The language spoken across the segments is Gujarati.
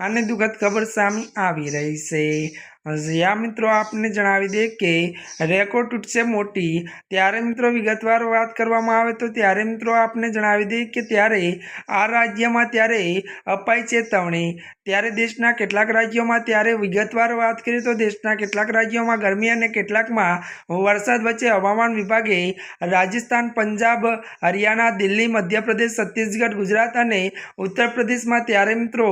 અને દુઃખદ ખબર સામે આવી રહી છે. જ્યાં મિત્રો, આપને જણાવી દે કે રેકોર્ડ તૂટશે મોટી. ત્યારે મિત્રો, વિગતવાર વાત કરવામાં આવે તો ત્યારે મિત્રો, આપને જણાવી દે કે ત્યારે આ રાજ્યમાં ત્યારે અપાઈ ચેતવણી. ત્યારે દેશના કેટલાક રાજ્યોમાં ત્યારે વિગતવાર વાત કરીએ તો દેશના કેટલાક રાજ્યોમાં ગરમી અને કેટલાકમાં વરસાદ વચ્ચે હવામાન વિભાગે રાજસ્થાન, પંજાબ, હરિયાણા, દિલ્હી, મધ્યપ્રદેશ, છત્તીસગઢ, ગુજરાત અને ઉત્તર પ્રદેશમાં ત્યારે મિત્રો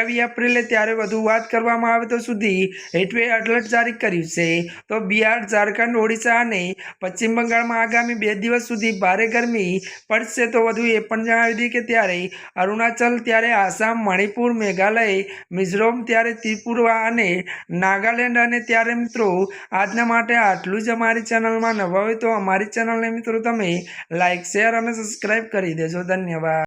અઠ્યાવીસ એપ્રિલે ત્યારે વધુ વાત કરવામાં આવે તો સુધી હેટવે એલર્ટ જારી કર્યું છે. તો બિહાર, ઝારખંડ, ઓડિશા અને પશ્ચિમ બંગાળમાં આગામી બે દિવસ સુધી ભારે ગરમી પડશે તો વધુ એ પણ જણાવી દઈએ કે ત્યારે અરુણાચલ, ત્યારે આસામ, મણિપુર, મેઘાલય, મિઝોરમ, ત્યારે ત્રિપુરા અને નાગાલેન્ડ અને ત્યારે મિત્રો આજના માટે આટલું જ અમારી ચેનલમાં નવા હોય તો અમારી ચેનલને મિત્રો તમે લાઇક શેર અને સબસ્ક્રાઈબ કરી દેજો. ધન્યવાદ.